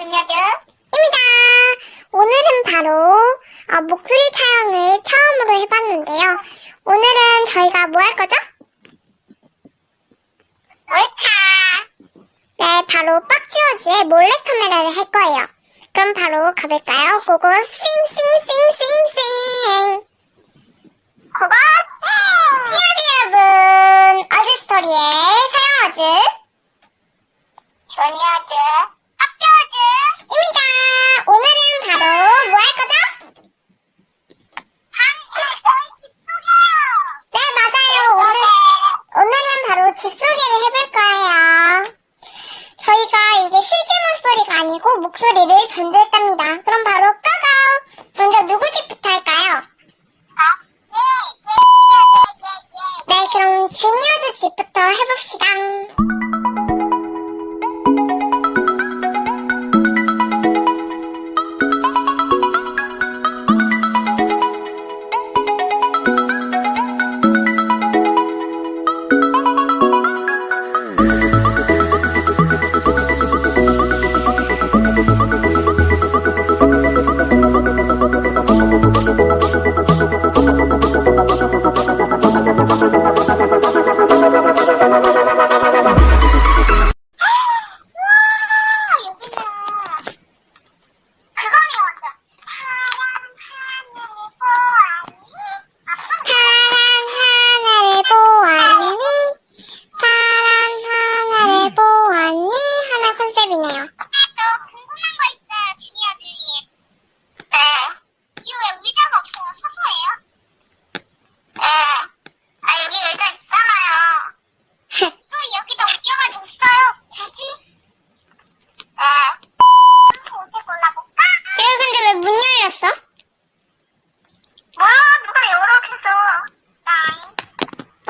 그녀주입니다. 오늘은 바로 어, 목소리 촬영을 처음으로 해봤는데요. 오늘은 저희가 뭐 할 거죠? 몰카! 네, 바로 빡지워즈의 몰래카메라를 할 거예요. 그럼 바로 가볼까요? 고고 씽씽씽씽씽 고고 씽! 안녕하세요 여러분! 어즈스토리의 사영어즈. 아니고 목소리를 변조했답니다. 그럼 바로 까가오! 먼저 누구 집부터 할까요? 아, 예, 예, 예, 네, 그럼 주니어즈 집부터 해봅시다.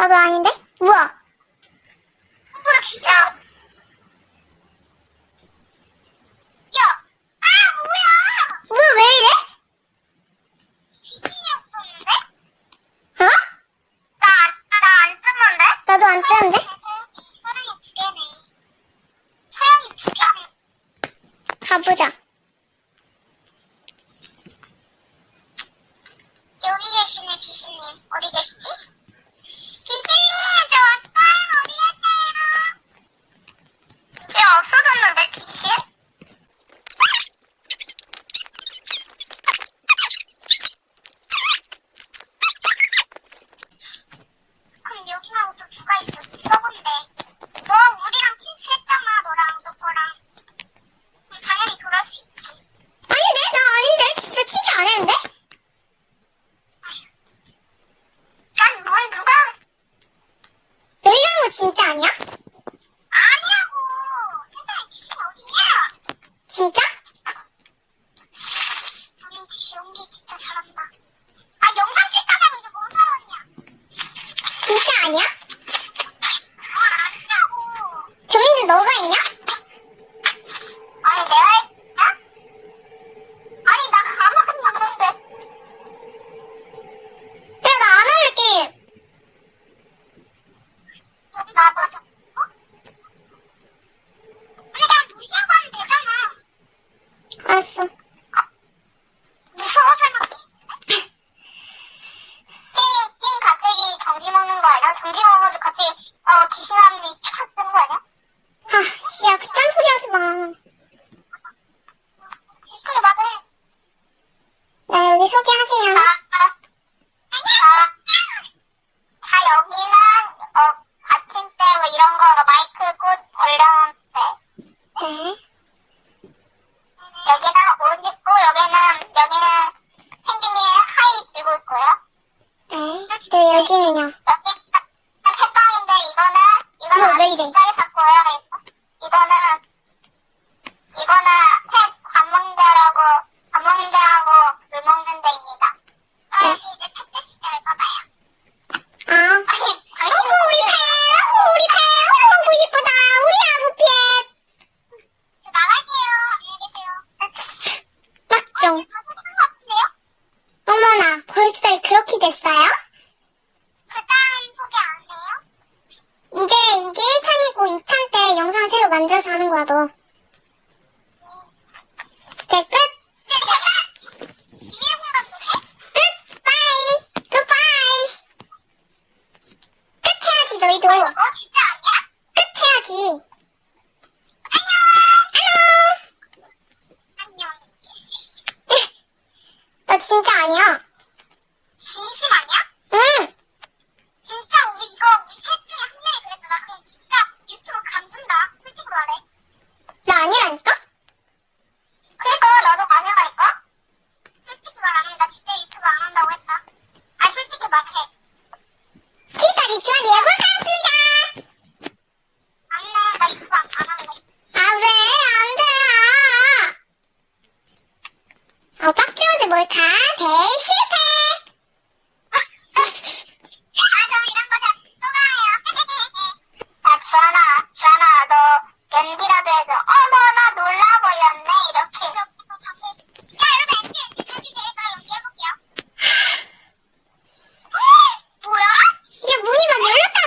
나도 아닌데? 우와! 아빠 귀여 야! 아 뭐야! 뭐야 왜 이래? 귀신이었었는데? 어? 나안 뜨는데? 나도 안 뜨는데? 가보자. 你说加这样 와도 너 진짜 끝. 진짜 우리 이거 우리 셋 중에 한 명이 그랬잖아 그럼 진짜 유튜브 감준다 솔직히 말해 나 아니라니까? 그러니까 나도 아니라니까? 솔직히 말하면 나 진짜 유튜브 안 한다고 했다. 아 솔직히 말해. 지금까지 주한 예고였습니다. 안 돼 나 유튜브 안, 안 할래. 아, 왜? 안 돼. 아. 어, 빡주어즈 몰카 대 실패. 아, 저 이런 거 자꾸 또 봐요. 야, 주하나, 주하나, 너 연기라도 해줘. 어, 너 나 놀라 보였네, 이렇게. 다시. 자, 여러분, 엔지, 엔지, 다시 제가 연기해볼게요. 뭐야? 이게 문이 막 열렸다가